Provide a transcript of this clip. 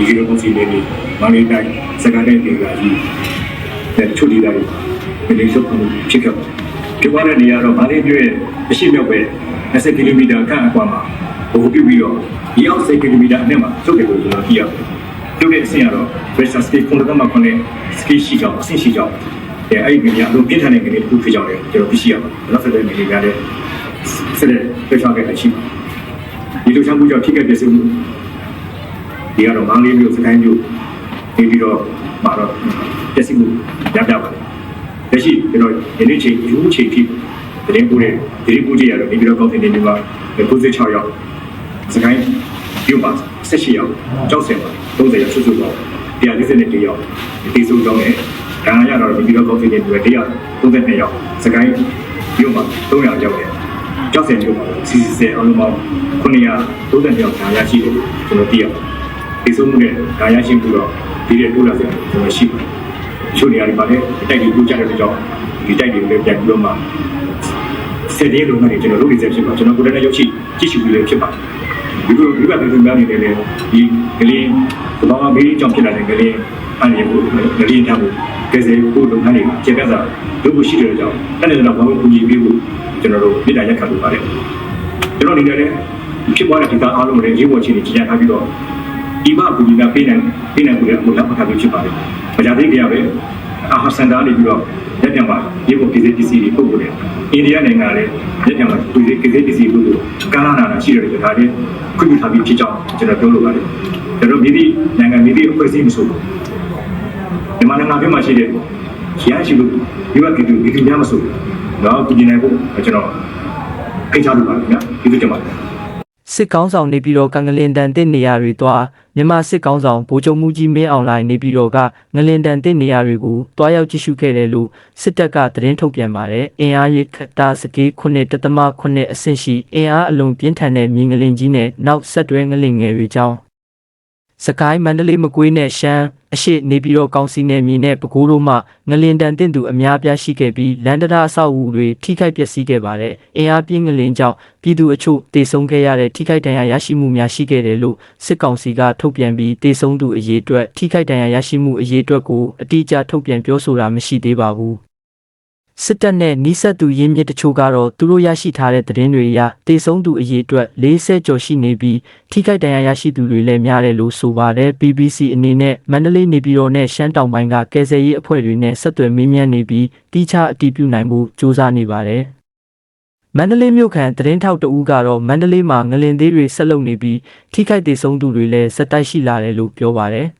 ဒီလိုပုံစံလေးတွေမန္တလေးတိုင်းစကန်တဲ့ဒေသကြီးတဲ့ချို့ဒီတိုင်းဒီလိုစုပ်မှုဖြစ်ခဲ့ပါတယ်ဖြစ်သွားတဲ့နေရာတော့မန္တလေးမြို့ရဲ့အရှိမြောက်ပဲ20ကီလိုမီတာခန့်အကွာမှာဘို့ပြုတ်ပြီးတော့ဒီအောက်10ကီလိုမီတာအနက်မှာစုပ်တယ်လို့ကျွန်တော်ကြည့်ရတယ်ပြုတ်တဲ့အဆင့်ကတော့ pressure state ခုနကမှခွနဲ့ ski ရှိကြောင်းအဆင့်ရှိကြောင်းအဲအဲ့ဒီကနေအလုံးပြင်းထန်တဲ့ကနေတစ်ခုဖြစ်ကြောင်းလည်းကျွန်တော်သိရှိရပါတယ်နောက်ဆက်တဲ့နေရာတွေဆက်တဲ့ပြချခဲ့တာရှိပါတယ်ဒီလိုချမ်းမှုကြောင့်ဖြစ်ခဲ့တဲ့ sự ဒီကတော့မန္တလေးမြို့စကိုင်းမြို့နေပြီးတော့မှာတော့ပြည့်စုံမှုရပြပါတယ်။လက်ရှိကျွန်တော်ဒီနေ့ချိန်ယူချိန်ဖြစ်တရင်ပူတဲ့ဒီပူကြီးရတော့နေပြီးတော့ကောင်းတဲ့နေပြီးတော့96ရောက်စကိုင်းမြို့မှာ18ရောက်ကြောက်စင်ပါ30ရောက်ဆွဆွတော့142ရောက်ဒီစုံကြောင်းနဲ့ဒါရတော့နေပြီးတော့ကောင်းတဲ့နေပြီးတော့132ရောက်စကိုင်းမြို့မှာ300ရောက်တယ်ကြောက်စင်မြို့မှာစီစီစဲအလုံးပေါင်း932ရောက်ဒါရရှိတယ်ကျွန်တော်သိရတယ် ဒီစုံမှုနဲ့ဒါရရှိပြီးတော့ဒီတဲ့တိုးလာစရာကျွန်တော်ရှိပါတယ်။ချို့နေရာတွေမှာလည်းတိုက်တွေပူကြတဲ့ကြောင့်ဒီတိုက်တွေလည်းပြန်ပြီးတော့မှဆက်တဲ့လုံငန်းတွေကျွန်တော်လုပ်နေစေဖြစ်ပါကျွန်တော်ကိုယ်တိုင်လည်းရောက်ရှိကြည့်ရှုပြီးလည်းဖြစ်ပါတယ်။ဒီလိုဒီကပြည်သူများနေတယ်လေဒီကလေးဘာမှမေးကြောင့်ဖြစ်လာတဲ့ကလေးအန်ရကိုကလေးထားဖို့ကဲစေကိုလုံငန်းတွေကျေပြတ်စာလုပ်ဖို့ရှိတဲ့ကြောင့်အဲ့ဒါတော့ဘာလို့ပူညီပေးဖို့ကျွန်တော်တို့ပြည်တိုင်းရက်ခတ်လို့ပါတယ်။ကျွန်တော်အနေနဲ့လည်းဖြစ်သွားတဲ့ဒီကအားလုံးလည်းရေးပေါ်ချင်းကြီးကြံထားပြီးတော့ ဒီမကူကြီးကပေးနိုင်ပေးနိုင်ကိုလည်းအမှုလက်မှတ်ထားပြီးဖြစ်ပါတယ်။မကြသေးကြရပဲအာဟာစန်တာနေပြီးတော့လက်ပြန်ပါရေပေါ်ပြည်စည်းပစ္စည်းတွေပုတ်ပို့တယ်။အိန္ဒိယနိုင်ငံကလည်းလက်ပြန်ပါပြည်စည်းပြည်စည်းပစ္စည်းပုတ်ပို့ကာလာနာနာရှိတယ်ကြတာလေခွင့်ပြုထားပြီးဖြစ်ကြောင်းကျွန်တော်ပြောလိုပါတယ်။ကျွန်တော်မိသည့်နိုင်ငံမိသည့်အဖွဲ့အစည်းမဆိုဘူး။မြန်မာနိုင်ငံပြည်မှာရှိတဲ့ရရှိလို့ဒီကပြည်သူပြည်သူများမဆိုဘူး။တော့ပြည်နိုင်ဖို့ကျွန်တော်ဖိတ်ကြားလိုပါတယ်နော်။ဒီလိုကြပါ စစ်ကောင်းဆောင်နေပြီးတော့ကငလင်တန်တဲ့နေရာတွေသွားမြန်မာစစ်ကောင်းဆောင်ဗိုလ်ချုပ်မှုကြီးမင်းအောင်လှိုင်နေပြီးတော့ကငလင်တန်တဲ့နေရာတွေကိုတွားရောက်ကြည့်ရှုခဲ့တယ်လို့စစ်တပ်ကသတင်းထုတ်ပြန်ပါတယ်အင်အားရခတာစကေး9တသမ9အဆင့်ရှိအင်အားအလုံးပြင်းထန်တဲ့မြင်းငလင်ကြီးနဲ့နောက်ဆက်တွဲငလင်ငယ်တွေကြောင်းစကိုင်းမန္တလေးမကွေးနဲ့ရှမ်း အရှိနေပြီးတော့ကောင်းစီနယ်မြေနဲ့ပဲခူးတို့မှငလင်တန်တင့်သူအများပြားရှိခဲ့ပြီးလန်ဒရာအဆောက်အဦတွေထိခိုက်ပျက်စီးခဲ့ပါတယ်။အင်အားပြင်းငလင်ကြောင့်ပြည်သူအချို့တေဆုံးခဲ့ရတဲ့ထိခိုက်ဒဏ်ရာရရှိမှုများရှိခဲ့တယ်လို့စစ်ကောင်စီကထုတ်ပြန်ပြီးတေဆုံးသူအရေးအတွက်ထိခိုက်ဒဏ်ရာရရှိမှုအရေးအတွက်ကိုအတိအကျထုတ်ပြန်ပြောဆိုတာမရှိသေးပါဘူး။ စစ်တပ်နဲ့နီးစပ်သူရင်းမြစ်တချို့ကတော့သူတို့ရရှိထားတဲ့သတင်းတွေအရတေဆုံးသူအရေးအတွက်40ကျော်ရှိနေပြီးထိခိုက်ဒဏ်ရာရရှိသူတွေလည်းများတယ်လို့ဆိုပါတယ် BBC အနေနဲ့မန္တလေးနေပြည်တော်နဲ့ရှမ်းတောင်ပိုင်းကကယ်ဆယ်ရေးအဖွဲ့တွေနဲ့ဆက်သွယ်မေးမြန်းနေပြီးတိကျအတည်ပြုနိုင်မှုစ조사နေပါတယ်မန္တလေးမြို့ခံသတင်းထောက်တဦးကတော့မန္တလေးမှာငလင်သေးတွေဆက်လုပ်နေပြီးထိခိုက်ဒေဆုံးသူတွေလည်းစက်တိုက်ရှိလာတယ်လို့ပြောပါတယ်။